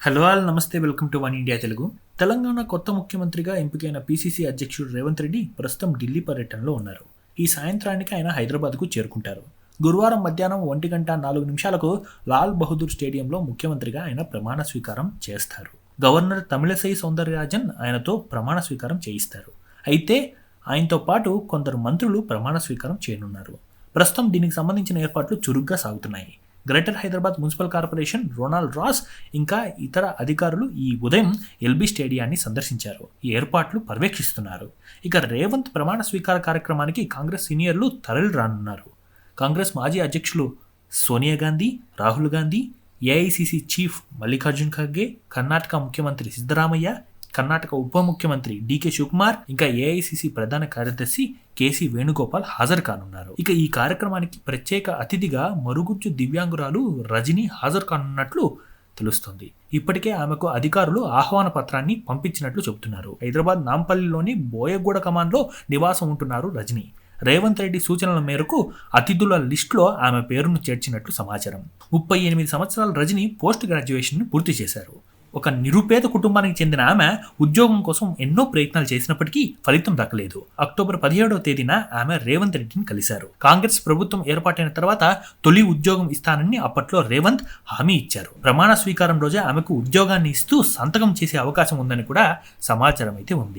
Hello all నమస్తే welcome to one India Telugu Telangana కొత్త ముఖ్యమంత్రిగా ఎంపికైన పీసీసీ అధ్యక్షుడు రేవంత్ రెడ్డి ప్రస్తుతం ఢిల్లీ పర్యటనలో ఉన్నారు. ఈ సాయంత్రానికి ఆయన హైదరాబాద్కు చేరుకుంటారు. గురువారం మధ్యాహ్నం ఒంటి గంట నాలుగు నిమిషాలకు లాల్ బహదూర్ స్టేడియంలో ముఖ్యమంత్రిగా ఆయన ప్రమాణ స్వీకారం చేస్తారు. గవర్నర్ తమిళసై సౌందరరాజన్ ఆయనతో ప్రమాణ స్వీకారం చేయిస్తారు. అయితే ఆయనతో పాటు కొందరు మంత్రులు ప్రమాణ స్వీకారం చేయనున్నారు. ప్రస్తుతం దీనికి సంబంధించిన ఏర్పాట్లు చురుగ్గా సాగుతున్నాయి. Greater Hyderabad municipal corporation Ronald Ross ఇంకా ఇతర అధికారులు ఈ ఉదయం ఎల్బీ స్టేడియాన్ని సందర్శించారు. ఈ ఏర్పాట్లు పర్యవేక్షిస్తున్నారు. ఇక రేవంత్ ప్రమాణ స్వీకార కార్యక్రమానికి కాంగ్రెస్ సీనియర్లు తరలి రానున్నారు. కాంగ్రెస్ మాజీ అధ్యక్షులు సోనియా గాంధీ రాహుల్ గాంధీ ఏఐసిసి చీఫ్ మల్లికార్జున్ ఖర్గే కర్ణాటక ముఖ్యమంత్రి సిద్ధరామయ్య కర్ణాటక ఉప ముఖ్యమంత్రి డికే శివకుమార్ ఇంకా ఏఐసిసి ప్రధాన కార్యదర్శి కేసీ వేణుగోపాల్ హాజరు కానున్నారు. ఇక ఈ కార్యక్రమానికి ప్రత్యేక అతిథిగా మరుగుజ్జు దివ్యాంగురాలు రజని హాజరు కానున్నట్లు తెలుస్తోంది. ఇప్పటికే ఆమెకు అధికారులు ఆహ్వాన పత్రాన్ని పంపించినట్లు చెబుతున్నారు. హైదరాబాద్ నాంపల్లిలోని బోయగూడ కమాన్లో నివాసం ఉంటున్నారు రజని. రేవంత్ రెడ్డి సూచనల మేరకు అతిథుల లిస్టులో ఆమె పేరును చేర్చినట్లు సమాచారం. ముప్పై ఎనిమిది సంవత్సరాల రజని పోస్ట్ గ్రాడ్యుయేషన్ పూర్తి చేశారు. ఒక నిరుపేద కుటుంబానికి చెందిన ఆమె ఉద్యోగం కోసం ఎన్నో ప్రయత్నాలు చేసినప్పటికీ ఫలితం దక్కలేదు. అక్టోబర్ పదిహేడవ తేదీన ఆమె రేవంత్ రెడ్డిని కలిశారు. కాంగ్రెస్ ప్రభుత్వం ఏర్పాటైన తర్వాత తొలి ఉద్యోగం ఇస్తానని అప్పట్లో రేవంత్ హామీ ఇచ్చారు. ప్రమాణ స్వీకారం రోజే ఆమెకు ఉద్యోగాన్ని ఇస్తూ సంతకం చేసే అవకాశం ఉందని కూడా సమాచారం అయితే ఉంది.